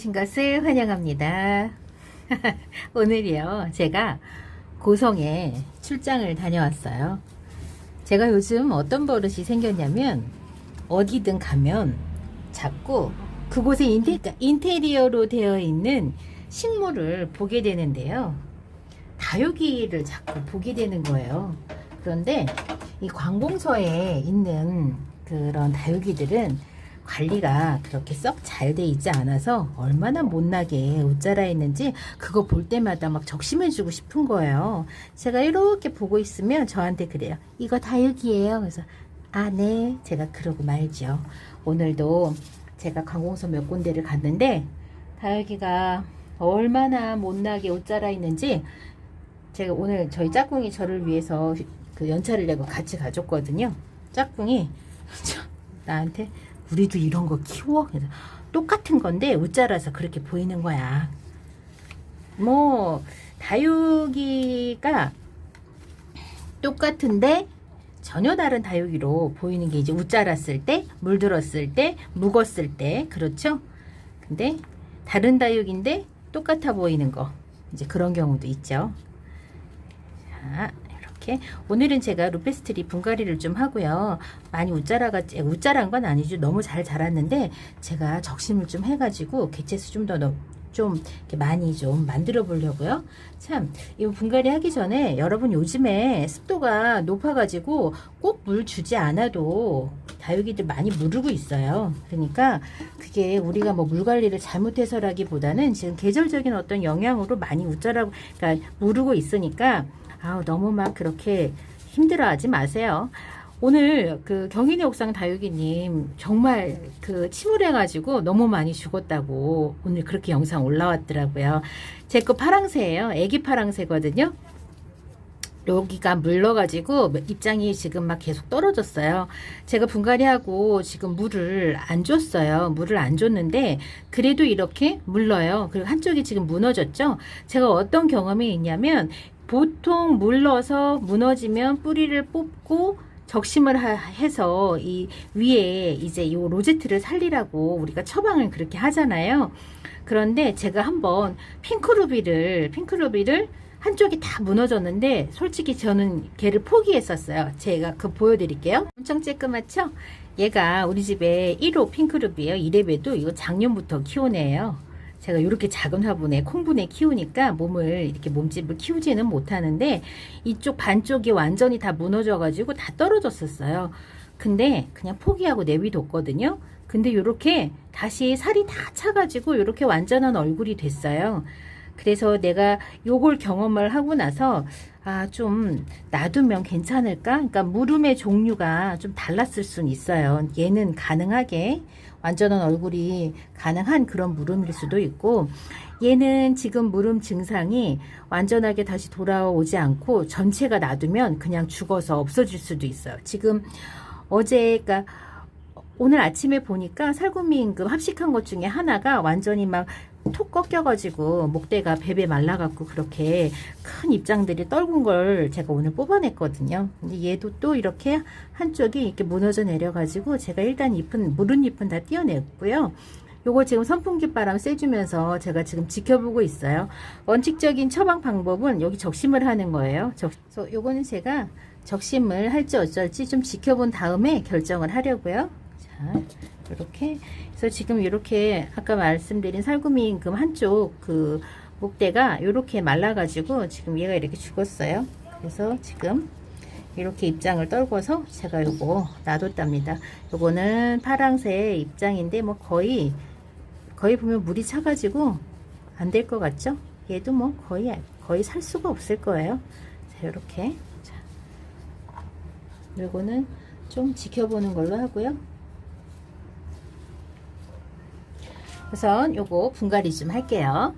오신 것을 환영합니다. 오늘이요, 제가 고성에 출장을 다녀왔어요. 제가 요즘 어떤 버릇이 생겼냐면, 어디든 가면 자꾸 그곳에 인테, 인테리어로 되어 있는 식물을 보게 되는데요. 다육이를 자꾸 보게 되는 거예요. 그런데 이 관공서에 있는 그런 다육이들은 관리가 그렇게 썩 잘 돼 있지 않아서 얼마나 못나게 옷자라 있는지 그거 볼 때마다 막 적심해주고 싶은 거예요. 제가 이렇게 보고 있으면 저한테 그래요. 이거 다육이에요. 그래서 아, 네. 제가 그러고 말죠. 오늘도 제가 관공서 몇 군데를 갔는데 다육이가 얼마나 못나게 옷자라 있는지 제가 오늘 저희 짝꿍이 저를 위해서 그 연차를 내고 같이 가줬거든요. 짝꿍이 저, 나한테 우리도 이런 거 키워? 똑같은 건데 웃자라서 그렇게 보이는 거야. 뭐 다육이가 똑같은데 전혀 다른 다육이로 보이는 게 이제 웃자랐을 때, 물들었을 때, 묵었을 때 그렇죠? 근데 다른 다육인데 똑같아 보이는 거 이제 그런 경우도 있죠. 자, 이렇게 오늘은 제가 루페스트리 분갈이를 좀 하고요. 많이 웃자라가 웃자란 건 아니죠. 너무 잘 자랐는데 제가 적심을 좀 해가지고 개체수 좀더좀 많이 좀 만들어 보려고요. 참, 이 분갈이 하기 전에 여러분 요즘에 습도가 높아가지고 꼭 물 주지 않아도 다육이들 많이 무르고 있어요. 그러니까 그게 우리가 뭐 물 관리를 잘못해서라기보다는 지금 계절적인 어떤 영향으로 많이 웃자라고, 그러니까 무르고 있으니까 아우 너무 막 그렇게 힘들어하지 마세요. 오늘 그 경인의 옥상 다육이님 정말 그 침울해가지고 너무 많이 죽었다고 오늘 그렇게 영상 올라왔더라고요. 제 거 파랑새예요. 애기 파랑새거든요. 여기가 물러가지고 입장이 지금 막 계속 떨어졌어요. 제가 분갈이하고 지금 물을 안 줬어요. 물을 안 줬는데 그래도 이렇게 물러요. 그리고 한쪽이 지금 무너졌죠. 제가 어떤 경험이 있냐면 보통 물러서 무너지면 뿌리를 뽑고 적심을 하- 해서 이 위에 이제 이 로제트를 살리라고 우리가 처방을 그렇게 하잖아요. 그런데 제가 한번 핑크루비를 핑크루비를 한쪽이 다 무너졌는데 솔직히 저는 걔를 포기했었어요. 제가 그 보여드릴게요. 엄청 쬐끄맣죠? 얘가 우리 집에 1호 핑크루비예요. 이래봬도 이거 작년부터 애예요. 제가 이렇게 작은 화분에 콩분에 키우니까 몸을 이렇게 몸집을 키우지는 못하는데 이쪽 반쪽이 완전히 다 무너져 가지고 다 떨어졌었어요. 근데 그냥 포기하고 내비뒀거든요. 근데 이렇게 다시 살이 다 차가지고 이렇게 완전한 얼굴이 됐어요. 그래서 내가 요걸 경험을 하고 나서 아, 좀 놔두면 괜찮을까? 그러니까 물음의 종류가 좀 달랐을 수는 있어요. 얘는 가능하게 완전한 얼굴이 가능한 그런 물음일 수도 있고 얘는 지금 물음 증상이 완전하게 다시 돌아오지 않고 전체가 놔두면 그냥 죽어서 없어질 수도 있어요. 지금 어제 그러니까 오늘 아침에 보니까 살구미 임금 합식한 것 중에 하나가 완전히 막 톡 꺾여가지고 목대가 베베 말라갖고 그렇게 큰 입장들이 떨군 걸 제가 오늘 뽑아냈거든요. 근데 얘도 또 이렇게 한쪽이 이렇게 무너져 내려가지고 제가 일단 잎은 무른 잎은 다 띄어냈고요. 요거 지금 선풍기 바람 쐬주면서 제가 지금 지켜보고 있어요. 원칙적인 처방 방법은 여기 적심을 하는 거예요. 적, 요거는 제가 적심을 할지 어쩔지 좀 지켜본 다음에 결정을 하려고요. 자, 이렇게 그래서 지금 이렇게 아까 말씀드린 살구미 임금 한쪽 그 목대가 이렇게 말라가지고 지금 얘가 이렇게 죽었어요. 그래서 지금 이렇게 입장을 떨궈서 제가 요거 놔뒀답니다. 요거는 파랑새 입장인데 뭐 거의 거의 보면 물이 차가지고 안 될 것 같죠? 얘도 뭐 거의 거의 살 수가 없을 거예요. 자 이렇게 자 요거는 좀 지켜보는 걸로 하고요. 우선 요거 분갈이 좀 할게요.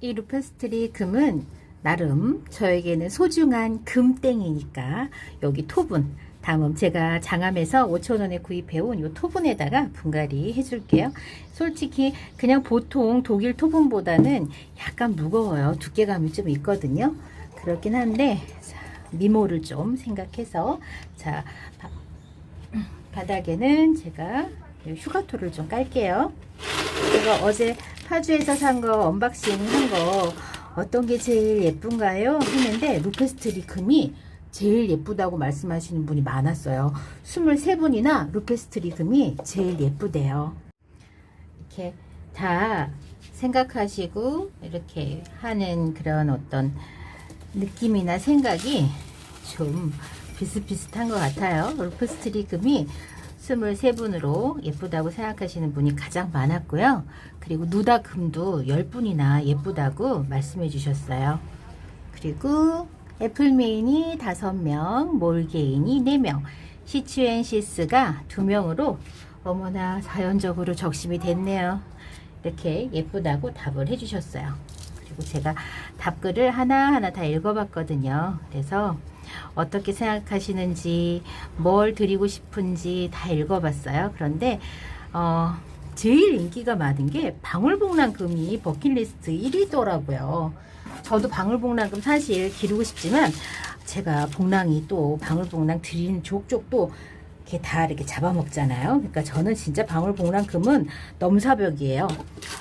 이 루페스트리 금은 나름 저에게는 소중한 금땡이니까 여기 토분 다음 제가 장암에서 5천원에 구입해온 요 토분에다가 분갈이 해줄게요. 솔직히 그냥 보통 독일 토분보다는 약간 무거워요. 두께감이 좀 있거든요. 그렇긴 한데 자, 미모를 좀 생각해서 자 바, 바닥에는 제가 휴가토를 좀 깔게요. 제가 어제 파주에서 산 거 언박싱 한 거 어떤 게 제일 예쁜가요? 했는데 루페스트리금이 제일 예쁘다고 말씀하시는 분이 많았어요. 23분이나 루페스트리금이 제일 예쁘대요. 이렇게 다 생각하시고 이렇게 하는 그런 어떤 느낌이나 생각이 좀 비슷비슷한 것 같아요. 루프스트리금이 23분으로 예쁘다고 생각하시는 분이 가장 많았고요. 그리고 누다금도 10분이나 예쁘다고 말씀해 주셨어요. 그리고 애플메인이 5명, 몰게인이 4명, 시츄엔시스가 2명으로 어머나 자연적으로 적심이 됐네요. 이렇게 예쁘다고 답을 해주셨어요. 그리고 제가 답글을 하나하나 다 읽어봤거든요. 그래서 어떻게 생각하시는지, 뭘 드리고 싶은지 다 읽어봤어요. 그런데, 어, 제일 인기가 많은 게 방울복랑금이 버킷리스트 1위더라고요. 저도 방울복랑금 사실 기르고 싶지만, 제가 복랑이 또 방울복랑 드리는 족족도 이렇게 다 이렇게 잡아먹잖아요. 그러니까 저는 진짜 방울복랑금은 넘사벽이에요.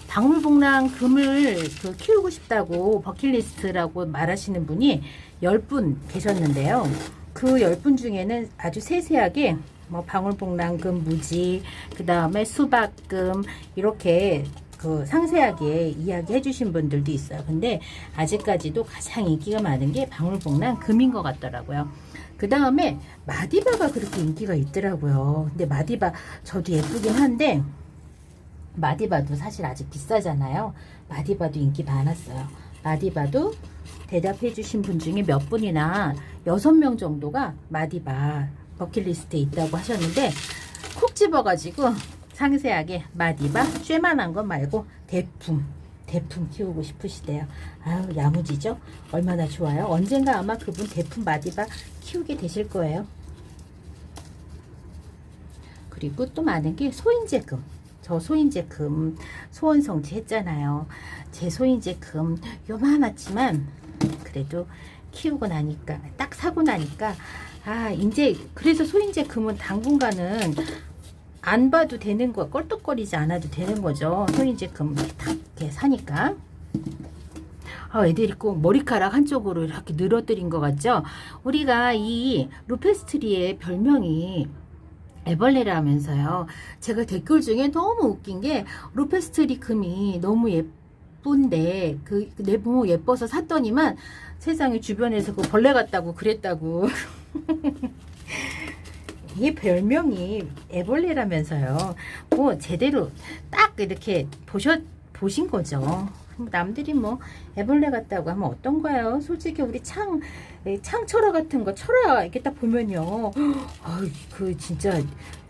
방울복랑금을 그 키우고 싶다고 버킷리스트라고 말하시는 분이 10분 계셨는데요. 그 10분 중에는 아주 세세하게 뭐 방울복랑금 무지, 그 다음에 수박금 이렇게 그 상세하게 이야기해 주신 분들도 있어요. 근데 아직까지도 가장 인기가 많은 게 방울복랑 금인 것 같더라고요. 그 다음에 마디바가 그렇게 인기가 있더라고요. 근데 마디바 저도 예쁘긴 한데 마디바도 사실 아직 비싸잖아요. 마디바도 인기 많았어요. 마디바도 대답해 주신 분 중에 몇 분이나 여섯 명 정도가 마디바 버킷리스트에 있다고 하셨는데 콕 집어가지고 상세하게 마디바 쬐만한 거 말고 대품 대품 키우고 싶으시대요. 아유 야무지죠? 얼마나 좋아요. 언젠가 아마 그분 대품 마디바 키우게 되실 거예요. 그리고 또 많은 게 소인제금. 저 소인제금 소원성지 했잖아요. 제 소인제금 요만하지만 그래도 키우고 나니까 딱 사고 나니까 아 이제 그래서 소인제금은 당분간은 안 봐도 되는 거 껄떡거리지 않아도 되는 거죠. 딱 이렇게 사니까. 아, 애들이 꼭 머리카락 한쪽으로 이렇게 늘어뜨린 것 같죠? 우리가 이 루페스트리의 별명이 애벌레라면서요. 제가 댓글 중에 너무 웃긴 게 루페스트리 금이 너무 예쁜데 그 내부 예뻐서 샀더니만 세상에 주변에서 그 벌레 같다고 그랬다고. 이게 별명이 애벌레라면서요. 뭐 제대로 딱 이렇게 보셨 보신 거죠. 남들이 뭐 애벌레 같다고 하면 어떤 거예요? 솔직히 우리 창, 창 철화 같은 거 철화 이렇게 딱 보면요. 아, 그 진짜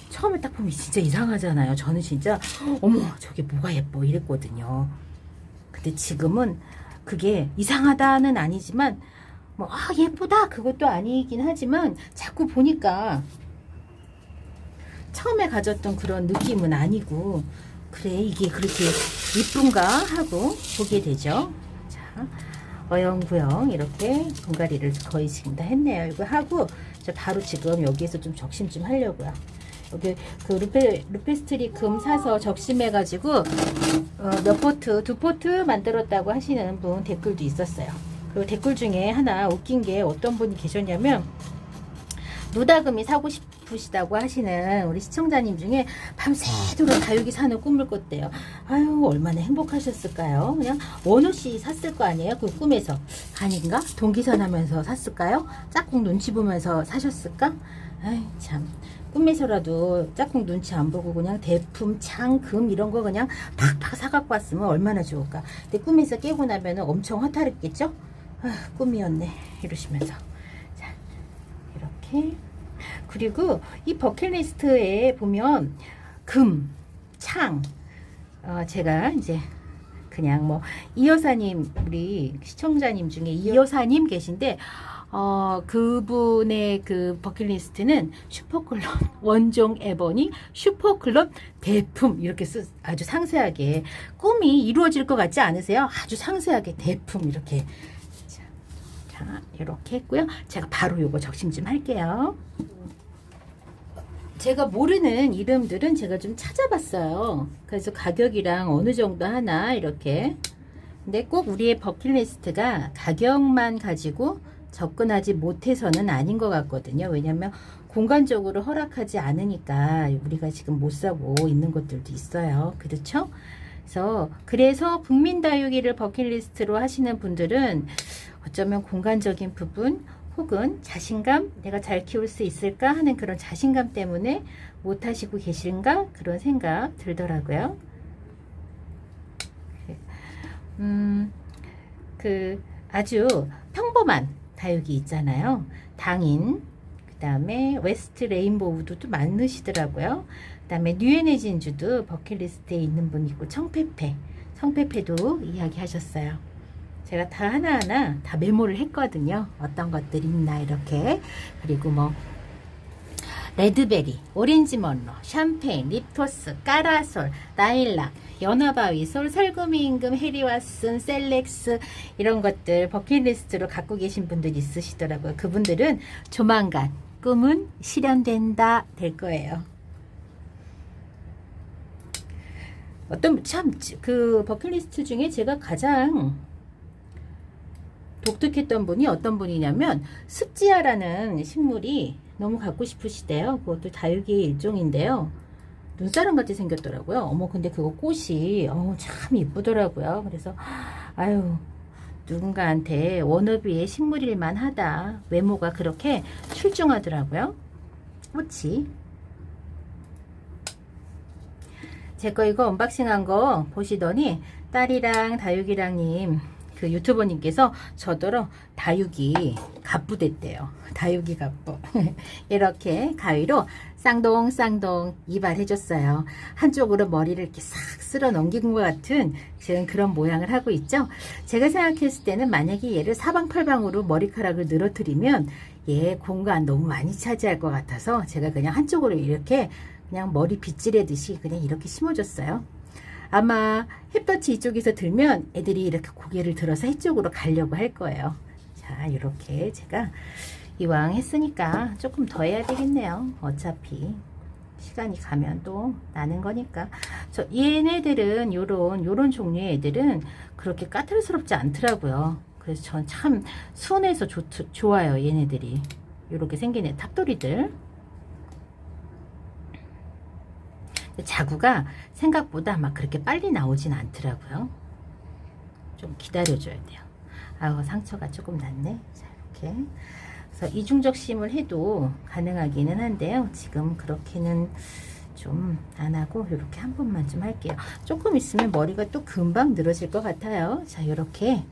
처음에 딱 보면 진짜 이상하잖아요. 저는 진짜 어머 저게 뭐가 예뻐 이랬거든요. 근데 지금은 그게 이상하다는 아니지만 뭐 아 예쁘다 그것도 아니긴 하지만 자꾸 보니까 처음에 가졌던 그런 느낌은 아니고 그래 이게 그렇게 이쁜가 하고 보게 되죠. 자, 어영부영 이렇게 분갈이를 거의 지금 다 했네요. 이거 하고 저 바로 지금 여기에서 좀 적심 좀 하려고요. 여기 그 루페 루페스트리 금 사서 적심해가지고 어, 몇 포트 두 포트 만들었다고 하시는 분 댓글도 있었어요. 그리고 댓글 중에 하나 웃긴 게 어떤 분이 계셨냐면 누다금이 사고 싶으시다고 하시는 우리 시청자님 중에 밤새도록 다육이 사는 꿈을 꿨대요. 아유 얼마나 행복하셨을까요? 그냥 원호씨 샀을 거 아니에요? 그 꿈에서 아닌가? 동기선하면서 샀을까요? 짝꿍 눈치 보면서 사셨을까? 아이 참 꿈에서라도 짝꿍 눈치 안 보고 그냥 대품, 창, 금 이런 거 그냥 팍팍 사갖고 왔으면 얼마나 좋을까. 근데 꿈에서 깨고 나면 엄청 허탈했겠죠? 아, 꿈이었네 이러시면서 자 이렇게 그리고 이 버킷리스트에 보면 금, 창 어, 제가 이제 그냥 뭐 이 여사님 우리 시청자님 중에 이 여사님 계신데 어, 그분의 그 버킷리스트는 슈퍼클럽 원종 에버니 슈퍼클럽 대품 이렇게 쓰, 아주 상세하게 꿈이 이루어질 것 같지 않으세요? 아주 상세하게 대품 이렇게 이렇게 했고요. 제가 바로 요거 적심 좀 할게요. 제가 모르는 이름들은 제가 좀 찾아봤어요. 그래서 가격이랑 어느 정도 하나 이렇게. 근데 꼭 우리의 버킷리스트가 가격만 가지고 접근하지 못해서는 아닌 것 같거든요. 왜냐면 공간적으로 허락하지 않으니까 우리가 지금 못 사고 있는 것들도 있어요. 그렇죠? 그래서 그래서 국민다육이를 버킷리스트로 하시는 분들은 어쩌면 공간적인 부분 혹은 자신감 내가 잘 키울 수 있을까 하는 그런 자신감 때문에 못 하시고 계신가 그런 생각 들더라고요. 음, 그 아주 평범한 다육이 있잖아요. 당인, 그 다음에 웨스트 레인보우도 또 많으시더라고요. 그 다음에 뉴에너진주도 버킷리스트에 있는 분 있고 청페페, 청페페도 이야기하셨어요. 제가 다 하나하나 다 메모를 했거든요. 어떤 것들이 있나 이렇게. 그리고 뭐 레드베리, 오렌지 먼로, 샴페인, 립토스, 까라솔, 나일락, 연화바위솔, 설구미 임금, 해리와슨, 셀렉스 이런 것들 버킷리스트로 갖고 계신 분들 있으시더라고요. 그분들은 조만간 꿈은 실현된다 될 거예요. 어떤 참 그 버킷리스트 중에 제가 가장 독특했던 분이 어떤 분이냐면 습지아라는 식물이 너무 갖고 싶으시대요. 그것도 다육이의 일종인데요. 눈사람 같이 생겼더라고요. 어머, 근데 그거 꽃이, 어, 참 이쁘더라고요. 그래서, 아유, 누군가한테 워너비의 식물일만 하다. 외모가 그렇게 출중하더라고요. 꽃이. 제 거 이거 언박싱 한 거 보시더니 딸이랑 다육이랑님 그 유튜버님께서 저더러 다육이 갑부됐대요. 다육이 갑부. 이렇게 가위로 쌍동쌍동 이발해줬어요. 한쪽으로 머리를 이렇게 싹 쓸어 넘긴 것 같은 지금 그런 모양을 하고 있죠. 제가 생각했을 때는 만약에 얘를 사방팔방으로 머리카락을 늘어뜨리면 얘 공간 너무 많이 차지할 것 같아서 제가 그냥 한쪽으로 이렇게 그냥 머리 빗질하듯이 그냥 이렇게 심어줬어요. 아마 힙터치 이쪽에서 들면 애들이 이렇게 고개를 들어서 이쪽으로 가려고 할 거예요. 자, 이렇게 제가 이왕 했으니까 조금 더 해야 되겠네요. 어차피 시간이 가면 또 나는 거니까. 저 얘네들은 요런 요런 종류의 애들은 그렇게 까탈스럽지 않더라고요. 그래서 전 참 순해서 좋, 좋아요. 얘네들이. 요렇게 생긴 애 탑돌이들. 자구가 생각보다 막 그렇게 빨리 나오진 않더라고요. 좀 기다려줘야 돼요. 아우 상처가 조금 났네. 자 이렇게. 그래서 이중적 심을 해도 가능하기는 한데요. 지금 그렇게는 좀 안 하고 이렇게 한 번만 좀 할게요. 조금 있으면 머리가 또 금방 늘어질 것 같아요. 자 이렇게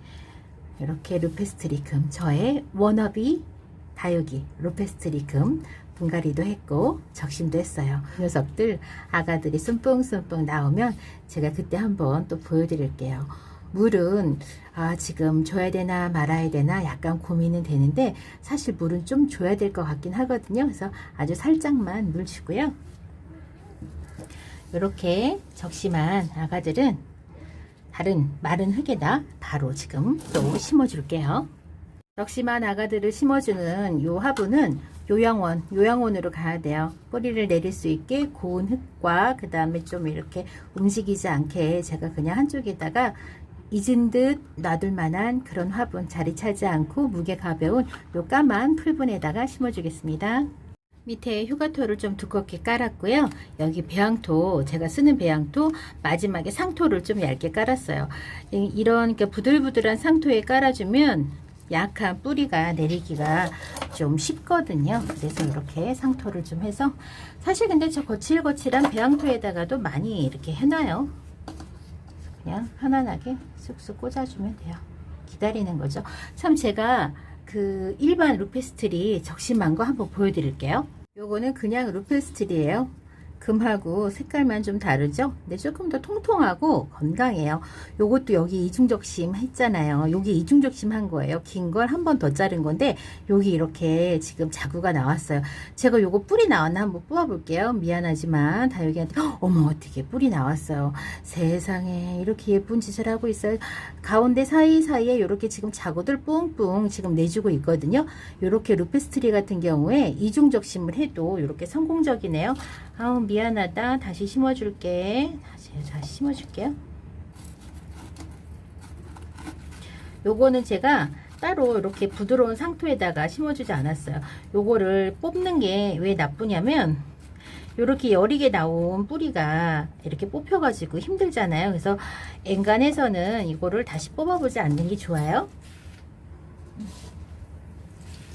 이렇게 루페스트리금 저의 워너비 다육이 루페스트리금 분갈이도 했고 적심도 했어요. 녀석들 아가들이 쏨뽕쏨뽕 나오면 제가 그때 한번 또 보여드릴게요. 물은 아 지금 줘야 되나 말아야 되나 약간 고민은 되는데 사실 물은 좀 줘야 될 것 같긴 하거든요. 그래서 아주 살짝만 물 주고요. 이렇게 적심한 아가들은 다른 마른 흙에다 바로 지금 또 심어줄게요. 적심한 아가들을 심어주는 요 화분은 요양원, 요양원으로 가야 돼요. 뿌리를 내릴 수 있게 고운 흙과 그 다음에 좀 이렇게 움직이지 않게 제가 그냥 한쪽에다가 잊은 듯 놔둘 만한 그런 화분 자리 차지 않고 무게 가벼운 요 까만 풀분에다가 심어주겠습니다. 밑에 휴가토를 좀 두껍게 깔았고요. 여기 배양토, 제가 쓰는 배양토 마지막에 상토를 좀 얇게 깔았어요. 이- 이런 부들부들한 상토에 깔아주면 약한 뿌리가 내리기가 좀 쉽거든요. 그래서 이렇게 상토를 좀 해서 사실 근데 저 거칠거칠한 배양토에다가도 많이 이렇게 해놔요. 그냥 편안하게 쑥쑥 꽂아주면 돼요. 기다리는 거죠. 참 제가 그 일반 루페스트리 적심한 거 한번 보여드릴게요. 요거는 그냥 루페스트리예요. 금하고 색깔만 좀 다르죠? 근데 조금 더 통통하고 건강해요. 요것도 여기 이중적심 했잖아요. 여기 이중적심 한 거예요. 긴 걸 한 번 더 자른 건데 여기 이렇게 지금 자구가 나왔어요. 제가 요거 뿌리 나왔나 한번 뽑아볼게요. 미안하지만 다육이한테 헉, 어머 어떻게 뿌리 나왔어요. 세상에 이렇게 예쁜 짓을 하고 있어요. 가운데 사이사이에 이렇게 지금 자구들 뿡뿡 지금 내주고 있거든요. 이렇게 루페스트리 같은 경우에 이중적심을 해도 이렇게 성공적이네요. 아우 미안하다. 다시 심어줄게. 다시 다시 심어줄게요. 요거는 제가 따로 이렇게 부드러운 상토에다가 심어주지 않았어요. 요거를 뽑는 게 왜 나쁘냐면 요렇게 여리게 나온 뿌리가 이렇게 뽑혀가지고 힘들잖아요. 그래서 엔간해서는 이거를 다시 뽑아보지 않는 게 좋아요.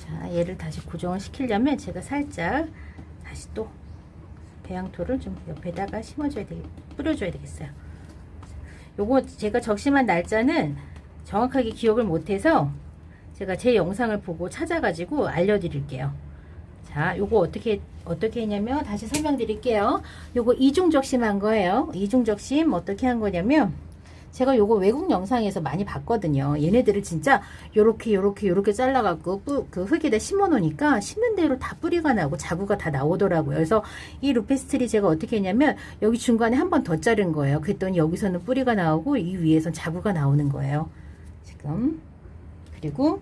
자, 얘를 다시 고정을 시키려면 제가 살짝 다시 또 배양토를 좀 옆에다가 심어줘야 되, 뿌려줘야 되겠어요. 요거 제가 적심한 날짜는 정확하게 기억을 못해서 제가 제 영상을 보고 찾아가지고 알려드릴게요. 자, 요거 어떻게 어떻게 했냐면 다시 설명드릴게요. 요거 이중 적심한 거예요. 이중 적심 어떻게 한 거냐면 제가 요거 외국 영상에서 많이 봤거든요. 얘네들을 진짜 요렇게 요렇게 요렇게 잘라갖고 뿌, 그 흙에다 심어 놓으니까 심는 대로 다 뿌리가 나고 자구가 다 나오더라고요. 그래서 이 루페스트리 제가 어떻게 했냐면 여기 중간에 한 번 더 자른 거예요. 그랬더니 여기서는 뿌리가 나오고 이 위에선 자구가 나오는 거예요. 지금 그리고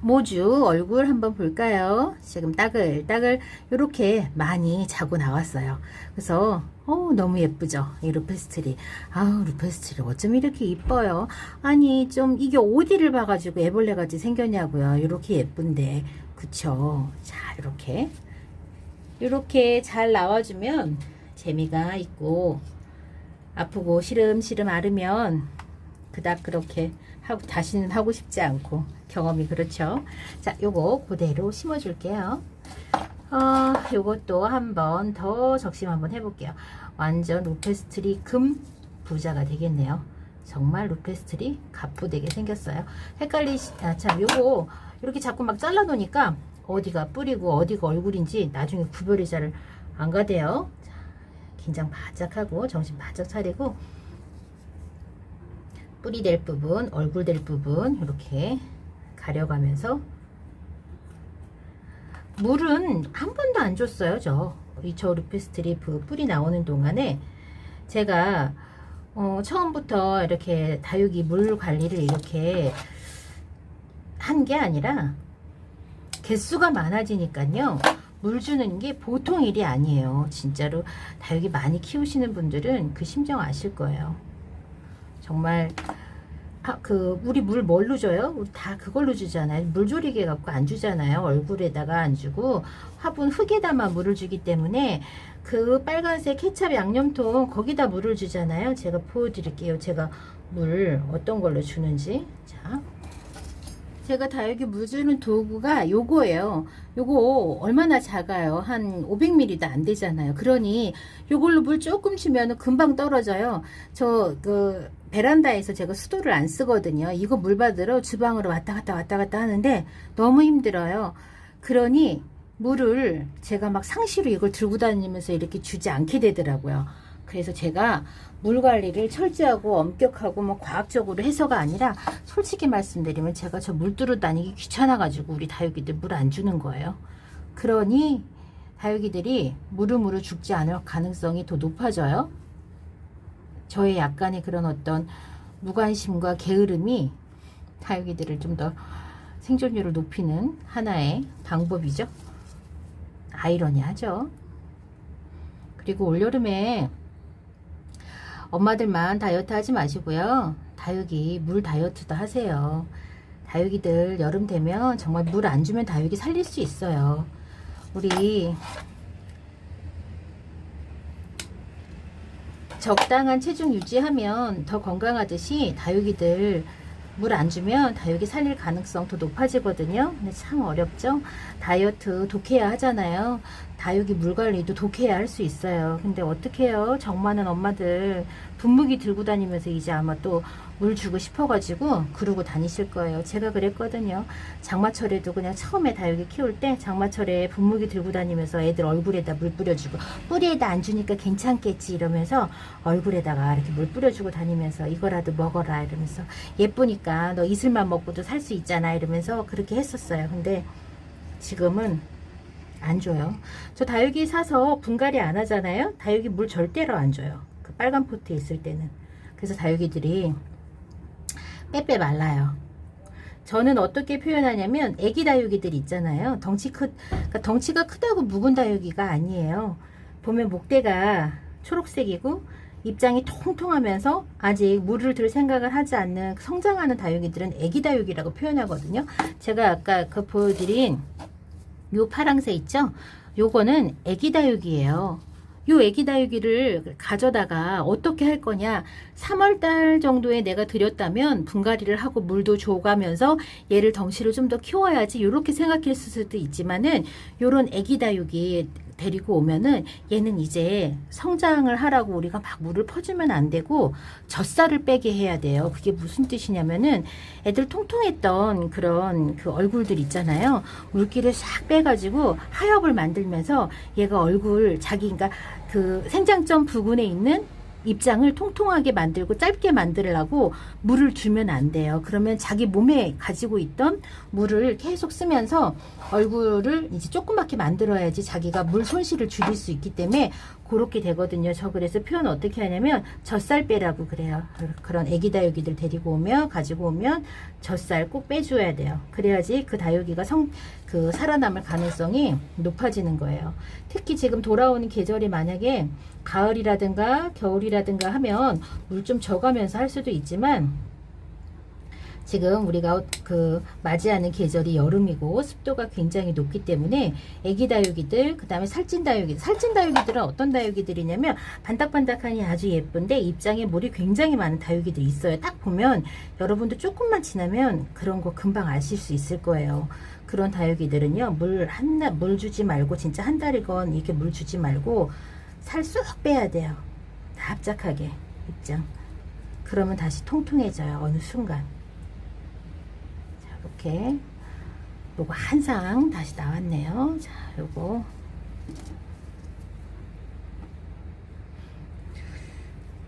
모주 얼굴 한번 볼까요? 지금 따글따글 이렇게 많이 자고 나왔어요. 그래서 어 너무 예쁘죠? 이 루페스트리. 아우 루페스트리 어쩜 이렇게 이뻐요? 아니 좀 이게 어디를 봐가지고 애벌레 같이 생겼냐고요. 이렇게 예쁜데 그쵸? 자 이렇게 이렇게 잘 나와주면 재미가 있고 아프고 시름시름 앓으면 그닥 그렇게 하고 다시는 하고 싶지 않고 경험이 그렇죠. 자, 요거 그대로 심어 줄게요. 어, 요것도 한번 더 적심 한번 해볼게요. 완전 루페스트리 금 부자가 되겠네요. 정말 루페스트리 갑부되게 생겼어요. 헷갈리, 아, 참, 요거 이렇게 자꾸 막 잘라 놓으니까 어디가 뿌리고 어디가 얼굴인지 나중에 구별이 잘 안 가대요. 자, 긴장 바짝 하고 정신 바짝 차리고 뿌리 될 부분, 얼굴 될 부분 이렇게 가려가면서 물은 한 번도 안 줬어요. 저 이저 루페스트리 그 뿌리 나오는 동안에 제가 어, 처음부터 이렇게 다육이 물 관리를 이렇게 한 게 아니라 개수가 많아지니까요. 물 주는 게 보통 일이 아니에요. 진짜로 다육이 많이 키우시는 분들은 그 심정 아실 거예요. 정말 아, 그 우리 물 뭘로 줘요? 우리 다 그걸로 주잖아요. 물조리개 갖고 안 주잖아요. 얼굴에다가 안 주고 화분 흙에다만 물을 주기 때문에 그 빨간색 케찹 양념통 거기다 물을 주잖아요. 제가 보여드릴게요. 제가 물 어떤 걸로 주는지. 자, 제가 다육이 물 주는 도구가 요거예요. 요거 얼마나 작아요? 한 500ml도 안 되잖아요. 그러니 요걸로 물 조금 주면 금방 떨어져요. 저 그 베란다에서 제가 수도를 안 쓰거든요. 이거 물 받으러 주방으로 왔다 갔다 왔다 갔다 하는데 너무 힘들어요. 그러니 물을 제가 막 상시로 이걸 들고 다니면서 이렇게 주지 않게 되더라고요. 그래서 제가 물 관리를 철저하고 엄격하고 뭐 과학적으로 해서가 아니라 솔직히 말씀드리면 제가 저 물 뚫어 다니기 귀찮아가지고 우리 다육이들 물 안 주는 거예요. 그러니 다육이들이 무르무르 죽지 않을 가능성이 더 높아져요. 저의 약간의 그런 어떤 무관심과 게으름이 다육이들을 좀 더 생존율을 높이는 하나의 방법이죠. 아이러니하죠. 그리고 올여름에 엄마들만 다이어트 하지 마시고요. 다육이 물 다이어트도 하세요. 다육이들 여름 되면 정말 물 안 주면 다육이 살릴 수 있어요. 우리 적당한 체중 유지하면 더 건강하듯이 다육이들 물 안 주면 다육이 살릴 가능성 더 높아지거든요. 근데 참 어렵죠. 다이어트 독해야 하잖아요. 다육이 물 관리도 독해야 할 수 있어요. 근데 어떡해요? 정 많은 엄마들 분무기 들고 다니면서 이제 아마 또 물 주고 싶어가지고 그러고 다니실 거예요. 제가 그랬거든요. 장마철에도 그냥 처음에 다육이 키울 때 장마철에 분무기 들고 다니면서 애들 얼굴에다 물 뿌려주고 뿌리에다 안 주니까 괜찮겠지 이러면서 얼굴에다가 이렇게 물 뿌려주고 다니면서 이거라도 먹어라 이러면서 예쁘니까 너 이슬만 먹고도 살 수 있잖아 이러면서 그렇게 했었어요. 근데 지금은 안 줘요. 저 다육이 사서 분갈이 안 하잖아요. 다육이 물 절대로 안 줘요. 그 빨간 포트에 있을 때는. 그래서 다육이들이 빼빼 말라요. 저는 어떻게 표현하냐면 애기 다육이들 있잖아요. 덩치 크, 그러니까 덩치가 크다고 묵은 다육이가 아니에요. 보면 목대가 초록색이고 입장이 통통하면서 아직 물을 들 생각을 하지 않는 성장하는 다육이들은 애기 다육이라고 표현하거든요. 제가 아까 그 보여드린 요 파랑새 있죠? 요거는 애기 다육이에요. 요 애기 다육이를 가져다가 어떻게 할 거냐? 3월달 정도에 내가 들였다면 분갈이를 하고 물도 줘가면서 얘를 덩치를 좀 더 키워야지 이렇게 생각했을 수도 있지만은 요런 애기 다육이 데리고 오면은 얘는 이제 성장을 하라고 우리가 막 물을 퍼주면 안 되고 젖살을 빼게 해야 돼요. 그게 무슨 뜻이냐면은 애들 통통했던 그런 그 얼굴들 있잖아요. 물기를 싹 빼가지고 하엽을 만들면서 얘가 얼굴 자기 그러니까 그 생장점 부근에 있는 입장을 통통하게 만들고 짧게 만들려고 물을 주면 안 돼요. 그러면 자기 몸에 가지고 있던 물을 계속 쓰면서 얼굴을 이제 조그맣게 만들어야지 자기가 물 손실을 줄일 수 있기 때문에 그렇게 되거든요. 저 그래서 표현 어떻게 하냐면 젖살 빼라고 그래요. 그런 애기 다육이들 데리고 오면 가지고 오면 젖살 꼭 빼줘야 돼요. 그래야지 그 다육이가 성 그 살아남을 가능성이 높아지는 거예요. 특히 지금 돌아오는 계절이 만약에 가을이라든가 겨울이라든가 하면 물좀 줘가면서 할 수도 있지만 지금 우리가 그 맞이하는 계절이 여름이고 습도가 굉장히 높기 때문에 애기 다육이들 그 다음에 살찐 다육이 살찐 다육이들은 어떤 다육이들이냐면 반딱반딱하니 아주 예쁜데 입장에 물이 굉장히 많은 다육이들이 있어요. 딱 보면 여러분도 조금만 지나면 그런 거 금방 아실 수 있을 거예요. 그런 다육이들은요 물한물 주지 말고 진짜 한 달이건 이렇게 물 주지 말고 살 쏙 빼야 돼요. 다 합작하게 입장. 그러면 다시 통통해져요 어느 순간 이렇게 요거 한 상 다시 나왔네요. 자, 요거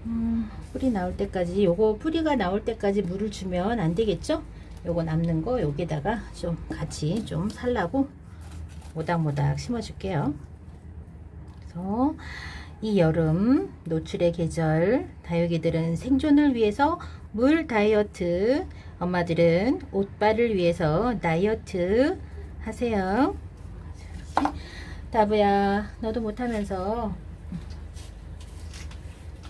음, 뿌리 나올 때까지 요거 뿌리가 나올 때까지 물을 주면 안 되겠죠? 요거 남는 거 여기다가 좀 같이 좀 살라고 모닥모닥 심어 줄게요. 그래서 이 여름 노출의 계절 다육이들은 생존을 위해서 물 다이어트 엄마들은 옷빨을 위해서 다이어트 하세요. 다부야 너도 못하면서.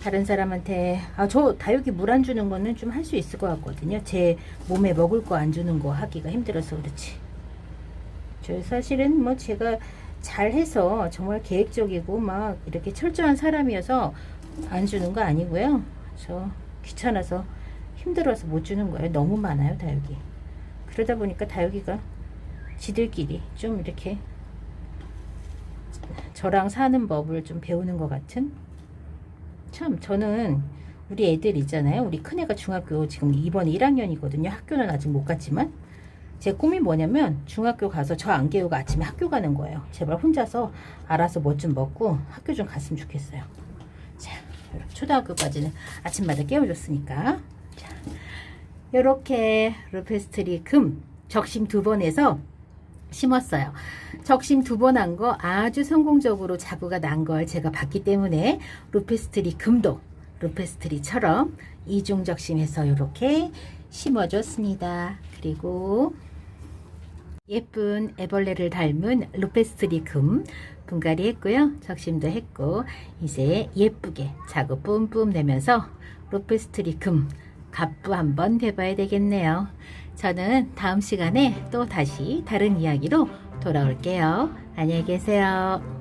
다른 사람한테 아 저 다육이 물 안 주는 거는 좀 할 수 있을 것 같거든요. 제 몸에 먹을 거 안 주는 거 하기가 힘들어서 그렇지. 저 사실은 뭐 제가 잘해서 정말 계획적이고 막 이렇게 철저한 사람이어서 안 주는 거 아니고요. 저 귀찮아서 힘들어서 못 주는 거예요. 너무 많아요, 다육이. 그러다 보니까 다육이가 지들끼리 좀 이렇게 저랑 사는 법을 좀 배우는 것 같은 참 저는 우리 애들 있잖아요. 우리 큰애가 중학교 지금 이번 1학년이거든요. 학교는 아직 못 갔지만 제 꿈이 뭐냐면 중학교 가서 저 안 깨우고 아침에 학교 가는 거예요. 제발 혼자서 알아서 뭐 좀 먹고 학교 좀 갔으면 좋겠어요. 자, 초등학교까지는 아침마다 깨워줬으니까. 자, 요렇게 루페스트리 금 적심 두번 해서 심었어요. 적심 두 번 한 거 아주 성공적으로 자구가 난 걸 제가 봤기 때문에 루페스트리 금도 루페스트리처럼 이중 적심해서 이렇게 심어줬습니다. 그리고 예쁜 애벌레를 닮은 루페스트리 금 분갈이 했고요. 적심도 했고 이제 예쁘게 자구 뿜뿜 내면서 루페스트리 금 갑부 한번 해봐야 되겠네요. 저는 다음 시간에 또 다시 다른 이야기로 돌아올게요. 안녕히 계세요.